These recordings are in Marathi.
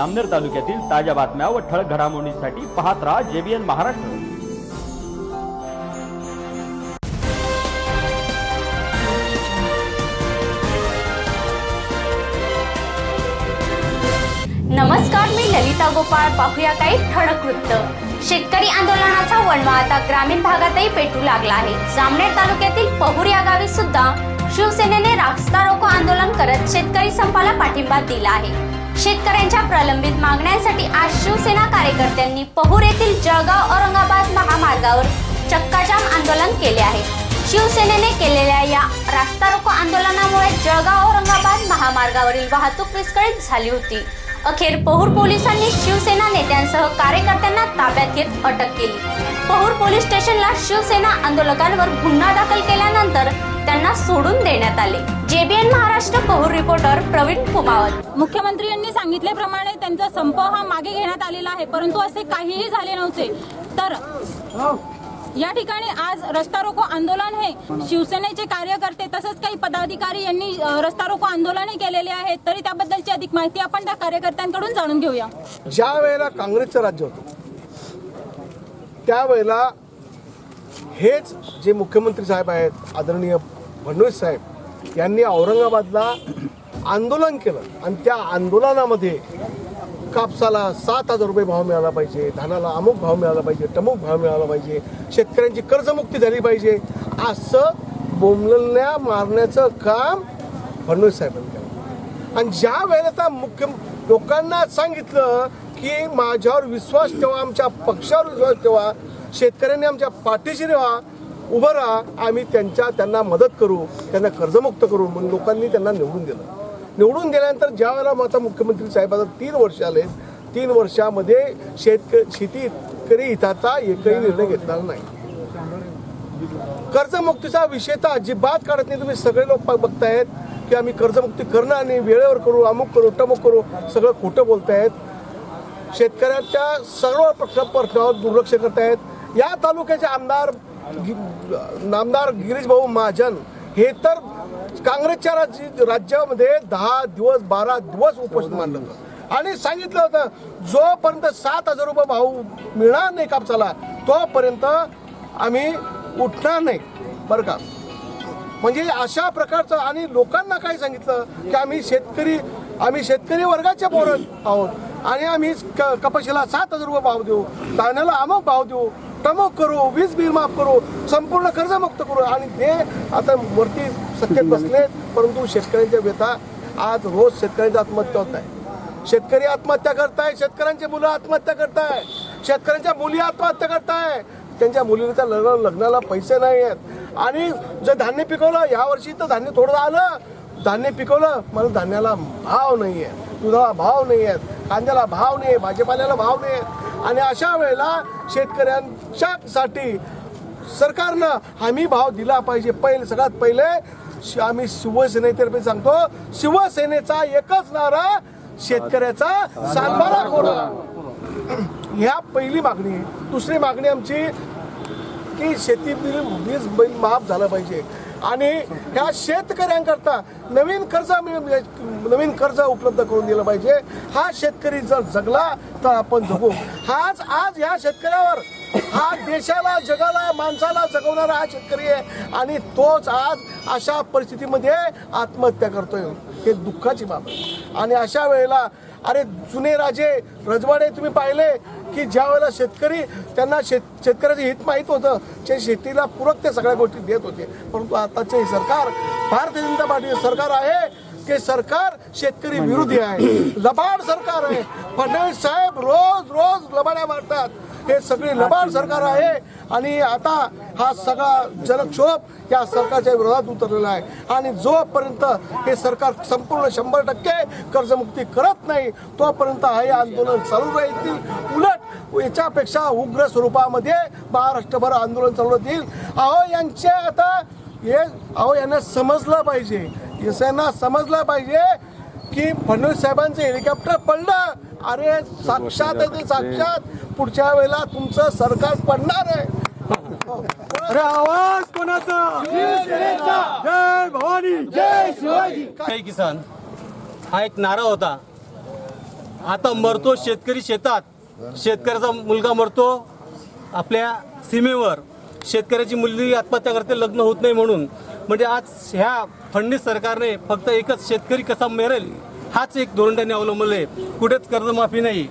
जामनेर तालुक्यातील ताज्या बातम्या व ठळक घडामोडींसाठी पाहत राहा जेबीएन महाराष्ट्र. नमस्कार मी ललिता गोपाळ. पाहूया काही ठळक वृत्त. शेतकरी आंदोलनाचा वणवा. आता ग्रामीण भागातही पेटू लागला आहे. जामनेर तालुक्यातील पहुर या गावी सुद्धा शिवसेनेने रास्ता रोको आंदोलन करत शेतकरी संपाला पाठिंबा दिला आहे. शेतकऱ्यांच्या प्रलंबित मागण्यांसाठी आज शिवसेना कार्यकर्त्यांनी पहुर येथील जळगाव औरंगाबाद महामार्गावर चक्काजाम आंदोलन केले आहे. शिवसेनेने केलेल्या या रास्ता रोको आंदोलनामुळे जळगाव औरंगाबाद महामार्गावरील वाहतूक विस्कळीत झाली होती. अखेर पहुर पोलिसांनी शिवसेना नेत्यांसह कार्यकर्त्यांना ताब्यात घेत अटक केली. पहुर पोलीस स्टेशनला शिवसेना आंदोलकांवर गुन्हा दाखल केल्यानंतर त्यांना सोडून देण्यात आले. JBN Maharashtra Pahur reporter Praveen Kumawat. मुख्यमंत्री यांनी सांगितल्याप्रमाणे त्यांचा संप हा मागे घेण्यात आलेला आहे परंतु असे काहीही झाले नव्हते. तर या ठिकाणी आज रस्ता रोको आंदोलन हे शिवसेनेचे कार्यकर्ते तसंच काही पदाधिकारी यांनी रस्ता रोको आंदोलनही केलेले आहे तरी त्याबद्दलची अधिक माहिती आपण त्या कार्यकर्त्यांकडून जाणून घेऊया. ज्या वेळेला काँग्रेसचं राज्य होतं त्यावेळेला हेच जे मुख्यमंत्री साहेब आहेत आदरणीय फडणवीस साहेब यांनी औरंगाबादला आंदोलन केलं. आणि त्या आंदोलनामध्ये कापसाला सात हजार रुपये भाव मिळाला पाहिजे धानाला अमुक भाव मिळाला पाहिजे टमुक भाव मिळाला पाहिजे शेतकऱ्यांची कर्जमुक्ती झाली पाहिजे असं बोंबलण्या मारण्याचं काम फडणवीस साहेबांनी केलं. आणि ज्या वेळेला मुख्य लोकांना सांगितलं की माझ्यावर विश्वास ठेवा आमच्या पक्षावर विश्वास ठेवा शेतकऱ्यांनी आमच्या पाठीशी राहा उभं राहा आम्ही त्यांच्या त्यांना मदत करू त्यांना कर्जमुक्त करू म्हणून लोकांनी त्यांना निवडून दिलं. निवडून दिल्यानंतर ज्या वेळेला आता मुख्यमंत्री साहेबाचा तीन वर्ष आले तीन वर्षामध्ये शेतक शेतीकरी हिताचा एकही निर्णय घेतला नाही. कर्जमुक्तीचा विषय तर अजिबात काढत नाही. तुम्ही सगळे लोक बघतायत की आम्ही कर्जमुक्ती करणं आणि वेळेवर करू अमुक करू टमुक करू सगळं खोटं बोलतायत. शेतकऱ्याच्या सर्व प्रश्न प्रश्नावर दुर्लक्ष करतायत. या तालुक्याचे आमदार गि- आमदार गिरीश भाऊ महाजन हे तर काँग्रेसच्या राज्य राज्यामध्ये दहा दिवस बारा दिवस उपोषण मानलं होतं. आणि सांगितलं होतं जोपर्यंत सात हजार रुपये भाव मिळणार नाही कापसाला तोपर्यंत आम्ही उठणार नाही. बरं का? म्हणजे अशा प्रकारचं आणि लोकांना काय सांगितलं की आम्ही शेतकरी आम्ही शेतकरी वर्गाचे पोरं आहोत आणि आम्ही क- कपाशीला सात हजार रुपये भाव देऊ धान्याला अमुक भाव देऊ टमक करू वीज बिल माफ करू संपूर्ण कर्जमुक्त करू. आणि ते आता वरती सत्तेत बसले परंतु शेतकऱ्यांच्या व्यथा आज रोज शेतकऱ्यांच्या आत्महत्या होत आहे. शेतकरी आत्महत्या करताय शेतकऱ्यांची मुलं आत्महत्या करताय शेतकऱ्यांच्या मुली आत्महत्या करताय. त्यांच्या मुलीच्या लग्न लग्नाला पैसे नाही आहेत आणि जे धान्य पिकवलं यावर्षी तर धान्य थोडं आलं. धान्य पिकवलं मला धान्याला भाव नाही आहे दुधाला भाव नाही आहेत कांद्याला भाव नाही भाजीपाल्याला भाव नाही. आणि अशा वेळेला शेतकऱ्यांच्यासाठी सरकारनं हमी भाव दिला पाहिजे. पहिले सगळ्यात पहिले आम्ही शिवसेनेतर्फे सांगतो शिवसेनेचा एकच नारा शेतकऱ्याचा सातबारा कोणा ह्या पहिली मागणी दुसरी मागणी आमची की शेती बिल वीज बिल माफ झालं पाहिजे. आणि ह्या शेतकऱ्यांकरता नवीन कर्ज नवीन कर्ज उपलब्ध करून दिलं पाहिजे. हा शेतकरी जर जगला तर आपण जगू. हाच आज ह्या शेतकऱ्यावर हा देशाला जगाला माणसाला जगवणारा हा शेतकरी आहे. आणि तोच आज अशा परिस्थितीमध्ये आत्महत्या करतोय. हे दुःखाची बाब आहे. आणि अशा वेळेला अरे जुने राजे रजवाडे तुम्ही पाहिले की ज्या वेळेला शेतकरी त्यांना शेत शेतकऱ्याचं हित माहीत होतं जे शेतीला पूरक ते सगळ्या गोष्टी देत होते. परंतु आताचे सरकार भारतीय जनता पार्टीचे सरकार आहे ते सरकार शेतकरी विरोधी आहे. लबाड सरकार आहे. फडणवीस साहेब रोज रोज लबाड्या मारतात. हे सगळे लबाड सरकार आहे. आणि आता हा सगळा जनक्षोभ या सरकारच्या विरोधात उतरलेला आहे. आणि जोपर्यंत हे सरकार संपूर्ण शंभर टक्के कर्जमुक्ती करत नाही तोपर्यंत हे आंदोलन चालू राहतील उलट याच्यापेक्षा उग्र स्वरूपामध्ये महाराष्ट्रभर आंदोलन चालू राहतील. अहो यांचे आता हे अहो यांना समजलं पाहिजे. यांना समजलं पाहिजे की फडणवीस साहेबांचं हेलिकॉप्टर पडलं. अरे साक्षात आहे ते साक्षात. पुढच्या वेळेला तुमचं सरकार पडणार आहे. अरे आवाज कोणाचा? जय भवानी. जय शिवाजी. किसान हा एक नारा होता. आता मरतो शेतकरी शेतात. शेतकऱ्याचा मुलगा मरतो आपल्या सीमेवर. शेतकऱ्याची मुलगी आत्महत्या करते लग्न होत नाही म्हणून. म्हणजे आज ह्या फडणवीस सरकारने फक्त एकच शेतकरी कसा मिळेल हाच एक धोरण त्यांनी अवलंबलं आहे. कुठेच कर्जमाफी नाही.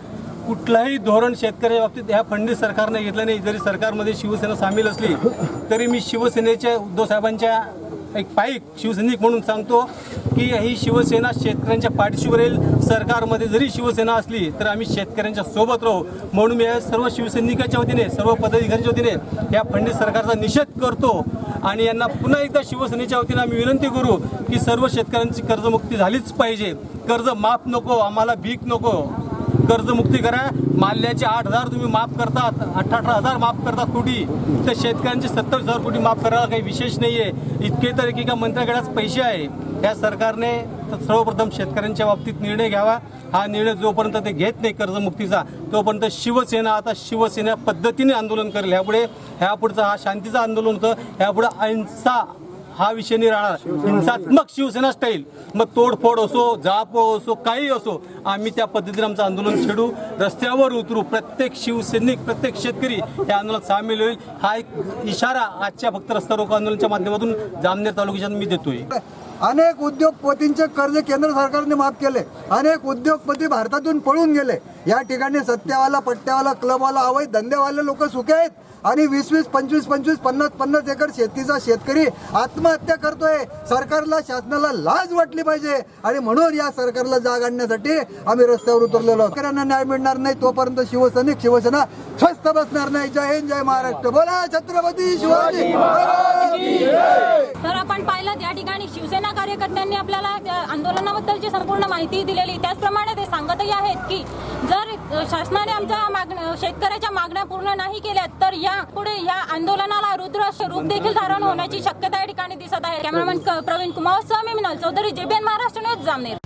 कुठलाही धोरण शेतकऱ्या बाबतीत ह्या फडणवीस सरकारने घेतलं नाही. जरी सरकारमध्ये शिवसेना सामील असली तरी मी शिवसेनेच्या उद्धव साहेबांच्या एक पाईक शिवसैनिक म्हणून सांगतो की ही शिवसेना शेतकऱ्यांच्या पाठीशी राहील सरकारमध्ये जरी शिवसेना असली तर आम्ही शेतकऱ्यांच्या सोबत राहू. म्हणून मी सर्व शिवसैनिकाच्या वतीने सर्व पदाधिकाऱ्यांच्या वतीने या फडणवीस सरकारचा निषेध करतो. आणि यांना पुन्हा एकदा शिवसेनेच्या वतीनं आम्ही विनंती करू की सर्व शेतकऱ्यांची कर्जमुक्ती झालीच पाहिजे. कर्ज माफ नको आम्हाला भीक नको. कर्जमुक्ती करा. माल्याचे आठ हजार तुम्ही माफ करतात अठरा अठरा हजार माफ करतात कोटी. तर शेतकऱ्यांचे सत्तर हजार कोटी माफ करायला काही विशेष नाही आहे इतके तर एकेका मंत्र्याकडेच पैसे आहे. या सरकारने तर सर्वप्रथम शेतकऱ्यांच्या बाबतीत निर्णय घ्यावा. हा निर्णय जोपर्यंत ते घेत नाही कर्जमुक्तीचा तोपर्यंत शिवसेना आता शिवसेना पद्धतीने आंदोलन करेल. ह्यापुढे ह्यापुढचा हा शांतीचं आंदोलन होतं. ह्यापुढे अहिंसा हा विषय नाही राहणार. हिंसात्मक शिवसेना स्टाईल मग तोडफोड असो जाळपोळ असो काही असो आम्ही त्या पद्धतीने आमचं आंदोलन छेडू. रस्त्यावर उतरू. प्रत्येक शिवसैनिक प्रत्येक शेतकरी या आंदोलनात सामील होईल. हा एक इशारा आजच्या फक्त रस्ता रोको आंदोलनाच्या माध्यमातून जामनेर तालुक्याच्या मी देतोय. अनेक उद्योगपतींचे कर्ज केंद्र सरकारने माफ केले. अनेक उद्योगपती भारतातून पळून गेले. या ठिकाणी सत्यावाला पट्ट्यावाला क्लबवाला अवैध धंदेवाले लोक सुखे आहेत. आणि वीस वीस पंचवीस पंचवीस पन्नास पन्नास एकर शेतीचा शेतकरी आत्महत्या करतोय. सरकारला शासनाला लाज वाटली पाहिजे. आणि म्हणून या सरकारला जाग आणण्यासाठी आम्ही रस्त्यावर उतरलेलो आहोत. शेतकऱ्यांना न्याय मिळणार नाही तोपर्यंत शिवसैनिक शिवसेना स्वस्थ बसणार नाही. जय हिंद जय महाराष्ट्र. बोला छत्रपती शिवाजी महाराज की जय. तर आपण पाहिलं या ठिकाणी शिवसेना कार्यकर्त्यांनी आपल्याला आंदोलनाबद्दलची संपूर्ण माहिती दिलेली. त्याचप्रमाणे ते सांगतही आहेत की जर शासनाने आमच्या मागण्या शेतकऱ्याच्या मागण्या पूर्ण नाही केल्या तर या पुढे या आंदोलनाला रुद्र रूप देखील धारण होण्याची शक्यता या ठिकाणी दिसत आहे. कॅमेरामॅन प्रवीण कुमार सह मी मिनल चौधरी जेबीएन महाराष्ट्र न्यूज जामनेर.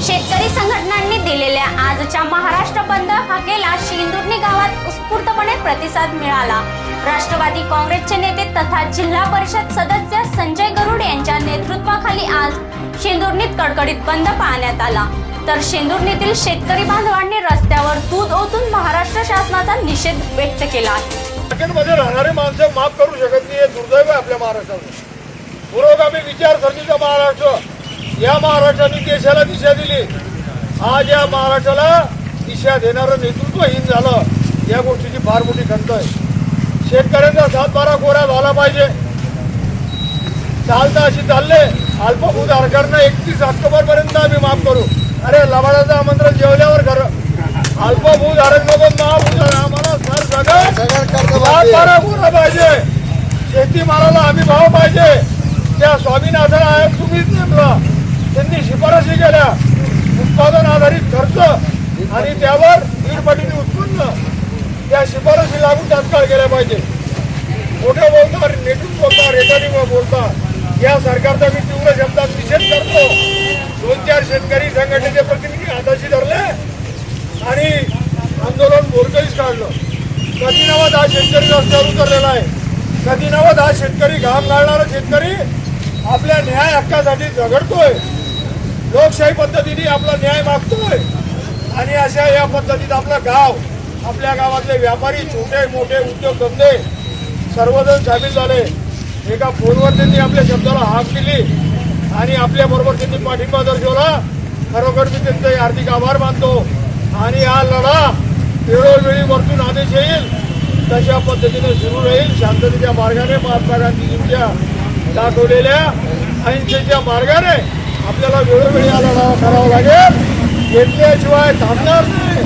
शेतकरी संघटनांनी दिलेल्या आजच्या महाराष्ट्र बंद हाकेला शेंदुर्णी गावात उत्स्फूर्तपणे प्रतिसाद मिळाला. राष्ट्रवादी काँग्रेसचे नेते तथा जिल्हा परिषद सदस्य संजय गरुड यांच्या नेतृत्वाखाली आज शेंदुर्णीत कडकडीत बंद पाळण्यात आला. तर शेंदुर्णीतील शेतकरी बांधवांनी रस्त्यावर दूध ओतून महाराष्ट्र शासनाचा निषेध व्यक्त केला. आहे मार्केटमध्ये राहणारी माणसं माफ करू शकत नाही हे दुर्दैव आहे आपल्या महाराष्ट्राचं पुरोगामी विचारसरणीचा महाराष्ट्र या महाराष्ट्राने देशाला दिशा दिली. आज या महाराष्ट्राला दिशा देणारं नेतृत्वहीन झालं. या गोष्टीची फार मोठी खंत आहे. शेतकऱ्यांचा सातबारा कोरा झाला पाहिजे. चालता अशी चालले. अल्पभूत सरकारनं एकतीस ऑक्टोबर पर्यंत आम्ही माफ करू. अरे लबाडाचं आमंत्रण जेवल्यावर खरं. अल्पभूत महाभूत आम्हाला सर सातबारा कोरा पाहिजे. शेतीमालाला हमी भाव पाहिजे. त्या स्वामीनाथन आयोग तुम्हीच नेमला. त्यांनी शिफारशी केल्या. उत्पादन आधारित खर्च आणि त्यावर दीड पटीने उत्पन्न या शिफारशी लागू तात्काळ केल्या पाहिजे. मोठं बोलता नेतृत्व बोलता रेटानी बोलता या सरकारचा मी तीव्र शब्दात निषेध करतो. दोन चार शेतकरी संघटनेचे प्रतिनिधी हाताशी धरले आणि आंदोलन बोरकळीच काढलं. कधी नवत हा शेतकरी रस्त्यावर उतरलेला आहे. कधी नवत हा शेतकरी घाम घालणारा शेतकरी आपल्या न्याय हक्कासाठी झगडतोय. लोकशाही पद्धतीने आपला न्याय मागतोय. आणि अशा या पद्धतीत आपलं गाव आपल्या गावातले व्यापारी छोटे मोठे उद्योगधंदे सर्वजण सामील झाले. एका फोनवर त्यांनी आपल्या शब्दाला हाक दिली. आणि आपल्याबरोबर त्यांनी पाठिंबा दर्शवला. खरोखर मी त्यांचे हार्दिक आभार मानतो. आणि हा लढा वेळोवेळी वरतून आदेश येईल. तशा पद्धतीने सुरू राहील. शांततेच्या मार्गाने महात्मा गांधीजींच्या दाखवलेल्या अहिंसेच्या मार्गाने आपल्याला वेळोवेळी हा करावा लागेल. घेतल्याशिवाय थांबणार नाही.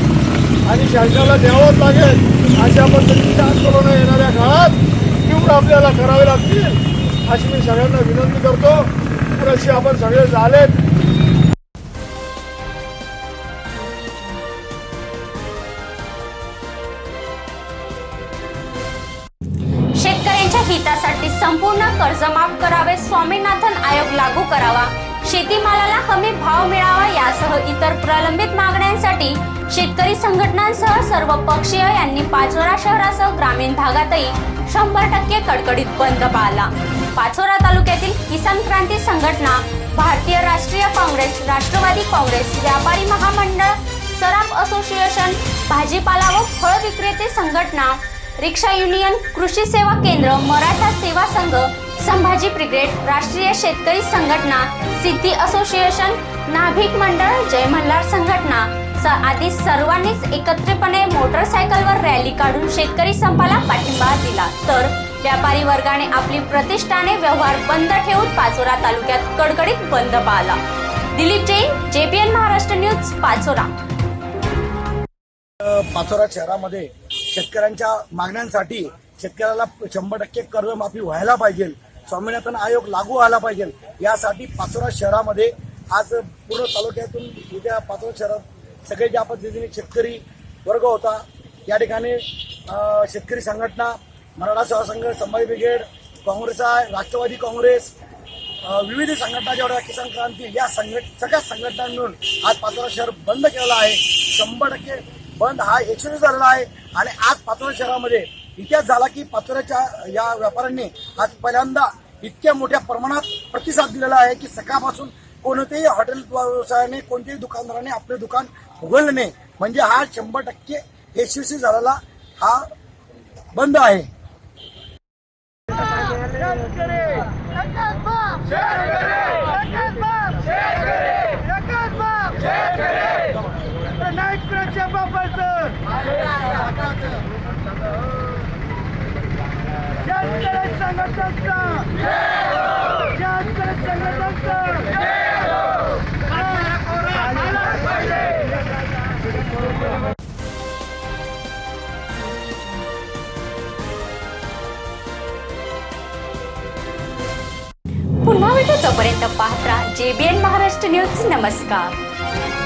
आणि शासनाला द्यावंच लागेल. अशा पद्धतीच्या आंदोलनं येणाऱ्या काळात तीव्र आपल्याला करावे लागतील अशी मी सगळ्यांना विनंती करतो. पुरेशी आपण सगळे झालेत. शेतकऱ्यांच्या हितासाठी संपूर्ण कर्ज माफ करावे स्वामीनाथन आयोग लागू करावा. शेतीमालाला हमी भाव मिळावा यासह इतर प्रलंबित मागण्यांसाठी शेतकरी संघटनांसह सर्व पक्षीय यांनी पाचोरा शहरासह ग्रामीण भागातही शंभर टक्के कडकडीत बंद पाळला. पाचोरा तालुक्यातील किसान क्रांती संघटना भारतीय राष्ट्रीय काँग्रेस राष्ट्रवादी काँग्रेस व्यापारी महामंडळ सराफ असोसिएशन भाजीपाला व फळ विक्रेते संघटना रिक्षा युनियन कृषी सेवा केंद्र मराठा सेवा संघ संभाजी ब्रिगेड राष्ट्रीय शेतकरी संघटना सिद्धी असोसिएशन नाभिक मंडळ जय मल्हार संघटना. आदी सर्वांनीच एकत्रितपणे मोटरसायकलवर रॅली काढून शेतकरी संपाला पाठिंबा दिला. तर व्यापारी वर्गाने आपली प्रतिष्ठाने व्यवहार बंद ठेवून पाचोरा तालुक्यात कडकडीत बंद पाळला. Dilip Jain JPN Maharashtra news Pachora. Pachora शहरामध्ये शेतकऱ्यांच्या मागण्यांसाठी शेतकऱ्याला शंभर टक्के कर्जमाफी व्हायला पाहिजे. स्वामीनाथन आयोग लागू व्हायला पाहिजे. यासाठी पाचोरा शहरामध्ये आज पूर्ण तालुक्यातून उद्या पाचोरा शहरात सगळे ज्या पद्धतीने शेतकरी वर्ग होता या ठिकाणी शेतकरी संघटना Maratha Seva Sangh Sambhaji brigade Congress Rashtrawadi Congress विविध संघटना जेवढ्या किसान क्रांती या संघट सगळ्या संघटना मिळून आज पाचोरा शहर बंद केलेलं आहे. शंभर टक्के बंद हा यशस्वी झालेला आहे. आणि आज पाचोरा शहरामध्ये इतिहास झाला की पाचोऱ्याच्या या व्यापाऱ्यांनी आज पहिल्यांदा इतक्या मोठ्या प्रमाणात प्रतिसाद दिलेला आहे की सकाळपासून कोणत्याही हॉटेल व्यवसायाने कोणत्याही दुकानदाराने आपले दुकान उघडलं नाही. म्हणजे हा शंभर टक्के यशस्वी झालेला हा बंद आहे. पुन्हा भेटू तोपर्यंत पाहत जेबीएन महाराष्ट्र न्यूज नमस्कार.